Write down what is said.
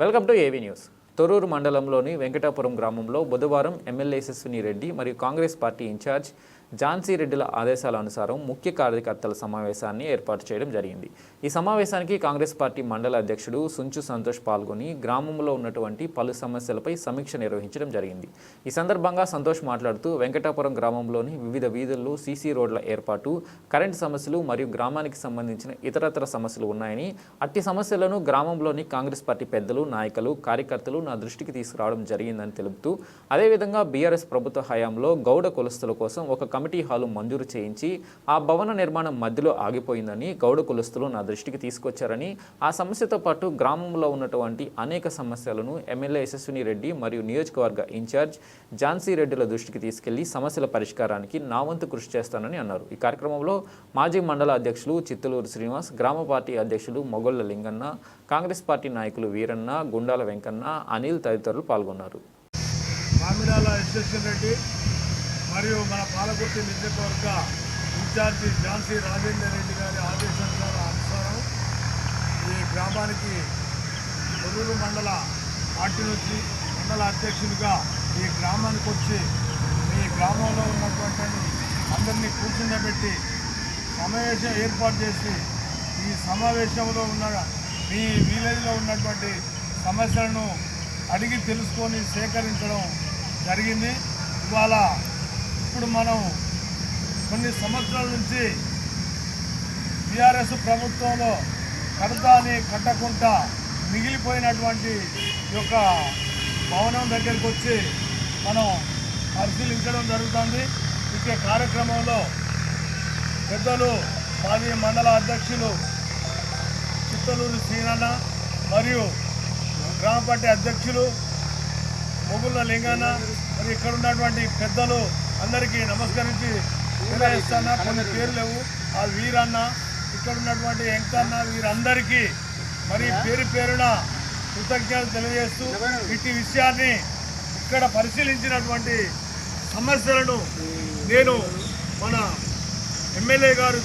Welcome to AV news. Thorrur మండలంలోని వెంకటాపురం గ్రామంలో బుధవారం ఎమ్మెల్యే యశస్విని రెడ్డి మరియు కాంగ్రెస్ పార్టీ ఇన్ఛార్జ్ ఝాన్సీ రెడ్డిల ఆదేశాల అనుసారం ముఖ్య కార్యకర్తల సమావేశాన్ని ఏర్పాటు చేయడం జరిగింది. ఈ సమావేశానికి కాంగ్రెస్ పార్టీ మండల అధ్యక్షుడు సుంచు సంతోష్ పాల్గొని గ్రామంలో ఉన్నటువంటి పలు సమస్యలపై సమీక్ష నిర్వహించడం జరిగింది. ఈ సందర్భంగా సంతోష్ మాట్లాడుతూ వెంకటాపురం గ్రామంలోని వివిధ వీధుల్లో సీసీ రోడ్ల ఏర్పాటు కరెంటు సమస్యలు మరియు గ్రామానికి సంబంధించిన ఇతరతర సమస్యలు ఉన్నాయని అట్టి సమస్యలను గ్రామంలోని కాంగ్రెస్ పార్టీ పెద్దలు నాయకులు కార్యకర్తలు నా దృష్టికి తీసుకురావడం జరిగిందని తెలుపుతూ అదేవిధంగా బీఆర్ఎస్ ప్రభుత్వ హయాంలో గౌడ కులస్తుల కోసం ఒక కమిటీ హాలు మంజూరు చేయించి ఆ భవన నిర్మాణం మధ్యలో ఆగిపోయిందని గౌడ కులస్తులు నా దృష్టికి తీసుకొచ్చారని ఆ సమస్యతో పాటు గ్రామంలో ఉన్నటువంటి అనేక సమస్యలను ఎమ్మెల్యే యశస్విని రెడ్డి మరియు నియోజకవర్గ ఇన్ఛార్జ్ ఝాన్సీ రెడ్డిల దృష్టికి తీసుకెళ్ళి సమస్యల పరిష్కారానికి నా వంతు కృషి చేస్తానని అన్నారు. ఈ కార్యక్రమంలో మాజీ మండల అధ్యక్షులు చిత్తలూరు శ్రీనివాస్ గ్రామ పార్టీ అధ్యక్షులు మొగొల్ల లింగన్న కాంగ్రెస్ పార్టీ నాయకులు వీరన్న గుండాల వెంకన్న అనిల్ తదితరులు పాల్గొన్నారు. మామిడాల రెడ్డి మరియు మన పాలకుర్తి నియోజకవర్గ ఇన్ఛార్జి ఝాన్సీ రాజేందర్ రెడ్డి గారి ఆదేశాల అనుసారం ఈ గ్రామానికి తొర్రూరు మండల పార్టీ నుంచి మండల అధ్యక్షుడిగా ఈ గ్రామానికి వచ్చి ఈ గ్రామంలో ఉన్నటువంటి అందరినీ కూర్చుండబెట్టి సమావేశం ఏర్పాటు చేసి ఈ సమావేశంలో ఉన్న మీ విలేజ్లో ఉన్నటువంటి సమస్యలను అడిగి తెలుసుకొని సేకరించడం జరిగింది. ఇవాళ ఇప్పుడు మనం కొన్ని సంవత్సరాల నుంచి టీఆర్ఎస్ ప్రభుత్వంలో కడతాని కట్టకుండా మిగిలిపోయినటువంటి యొక్క భవనం దగ్గరికి వచ్చి మనం పరిశీలించడం జరుగుతుంది. ఇచ్చే కార్యక్రమంలో పెద్దలు మాజీ మండల అధ్యక్షులు చిత్తలూరు సీనన్న మరియు గ్రామ పార్టీ అధ్యక్షులు మొగుళ్ళ లింగన్న మరి ఇక్కడ ఉన్నటువంటి పెద్దలు అందరికీ నమస్కరించి నిర్వహిస్తాన కొన్ని పేర్లు లేవు. ఆ వీరన్న ఇక్కడ ఉన్నటువంటి వెంకన్న వీరందరికీ మరి పేరు పేరున కృతజ్ఞతలు తెలియజేస్తూ ఇట్టి విషయాన్ని ఇక్కడ పరిశీలించినటువంటి సమస్యలను నేను మన ఎమ్మెల్యే గారు